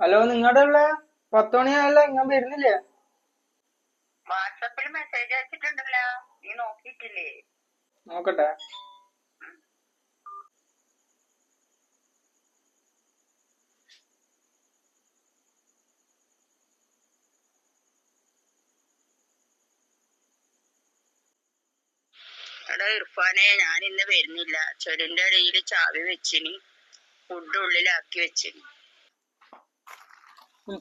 Hello നിങ്ങളുടെ ഉള്ള പത്ത് മണിയായല്ല ഇങ്ങനെ വരുന്നില്ലേ? വാട്സപ്പിൽ മെസ്സേജ് അയച്ചിട്ടുണ്ടല്ലോ. നീ നോക്കിയിട്ടില്ലേ? നോക്കട്ടെ. എടാ ഇർഫാനെ ഞാൻ ഇന്ന് വരുന്നില്ല. ചെടിന്റെ അടിയിൽ ചാവി വെച്ചിന്. ഫുഡ് ഉള്ളിലാക്കി വെച്ചിന്.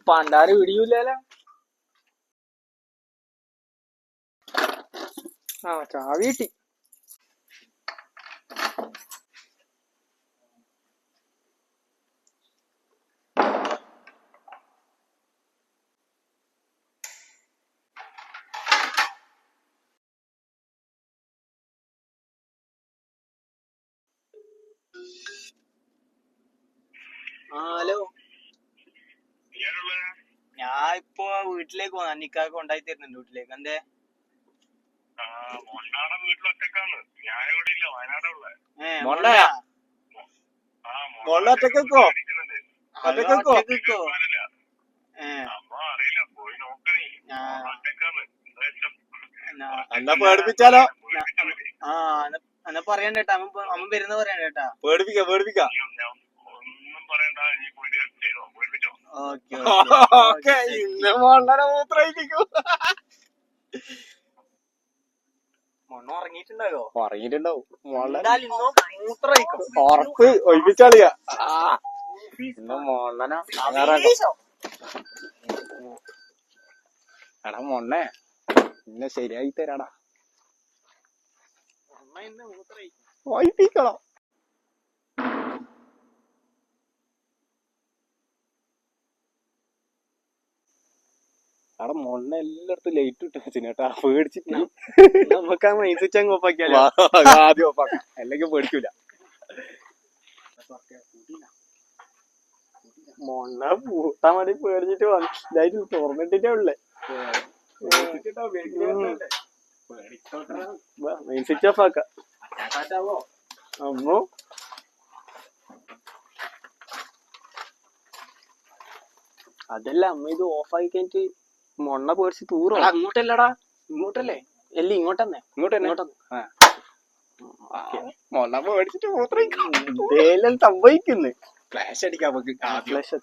പണ്ടാറ് പിടിയൂലല്ലോ ആ ചാവി കിട്ടി. ഹലോ. ഞാൻ ഇപ്പൊ വീട്ടിലേക്ക് പോന്ന. അന്നിക്കാക്ക് കൊണ്ടായി തരുന്നുണ്ട് വീട്ടിലേക്ക്. എന്തേ? ഞാൻ ഇവിടെ ഇല്ല ഒറ്റയ്ക്ക് നിക്കോ? ഒറ്റയ്ക്ക് നിക്കോ? എന്നാ പേടിപ്പിച്ചാലോ? ആ എന്നാ- പറയണ്ടേട്ടാ. പറയണ്ട കേട്ടാ അമ്മ പ- വരുന്ന പറയണ്ട കേട്ടാ പേടിപ്പിക്ക. പേടിപ്പിക്ക നീ ഞാൻ ഒന്നും പറയണ്ട നീ പോയിട്ട് ചെയ്തോ പേടിപ്പിച്ചോ ഓക്കെ ഇന്ന് മോണ്ടനെ മൂത്രമായിരിക്കും മണ്ണ ഉറങ്ങിയിട്ടുണ്ടാകോ ഉറങ്ങിയിട്ടുണ്ടാവും. മൂത്രയിക്കും ഉറപ്പ് ഒഴിപ്പിച്ചാളിയ. ഇന്ന് മോണ്ടന എടാ മൊണ്ണേ ഇന്നെ ശരിയായി തരാടാ. ഒഴിപ്പിക്കണം. എടാ മൊണ്ണ എല്ലായിടത്തും ലൈറ്റ് ഇട്ട് വെച്ചിട്ടാ പേടിച്ചിട്ട് നമുക്ക് ആ മൈൻഡ് സ്വിച്ച് അങ്ങ് ഓഫാക്കിയാലോ ആദ്യം ഒപ്പാക്കാം അല്ലെങ്കിൽ പേടിക്കൂല. മൊണ്ണ പൂട്ടാൻ വേണ്ടി പേടിച്ചിട്ട് വന്നിട്ട് തുറന്നിട്ടേ ഉള്ളേ. മെയിൻ സ്വിച്ച് ഓഫ് ആക്കാം. അമ്മോ. അതല്ല അമ്മ ഇത് ഓഫ് കഴിഞ്ഞിട്ട് മൊണ്ണ പേടിച്ച് തൂറോ? അങ്ങോട്ടല്ലടാ ഇങ്ങോട്ടല്ലേ? അല്ല ഇങ്ങോട്ടന്നെ. ഇങ്ങോട്ട് തന്നെ ഇങ്ങോട്ടന്നെ മൊണ്ണ പേടിച്ചിട്ട് ഇതേലും സംഭവിക്കുന്നു. ഫ്ലാഷ് അടിക്കാം നമുക്ക്. ഫ്ലഷ്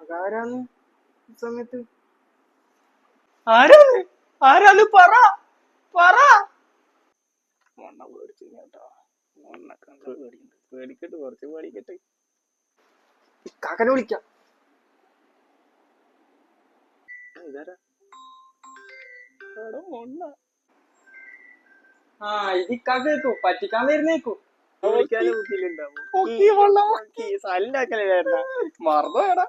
അതാരാന്ന് ഈ സമയത്ത്? ആരാണ്? ആരാണ്? പറ. പറ. മണ്ണ പേടിച്ചു കേട്ടോ. പേടിക്കട്ടെ കുറച്ച് പേടിക്കട്ടെ. കാക്കനെ വിളിക്കാം. ഇതാരാ? ആ ഇത് ഇക്കാക്ക് കേക്കും പറ്റിക്കാൻ വരുന്നേക്കു. വിളിക്കാനും മറന്നു വേടാ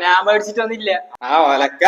ഞാൻ പേടിച്ചിട്ടൊന്നുമില്ല ആ ഒലക്ക.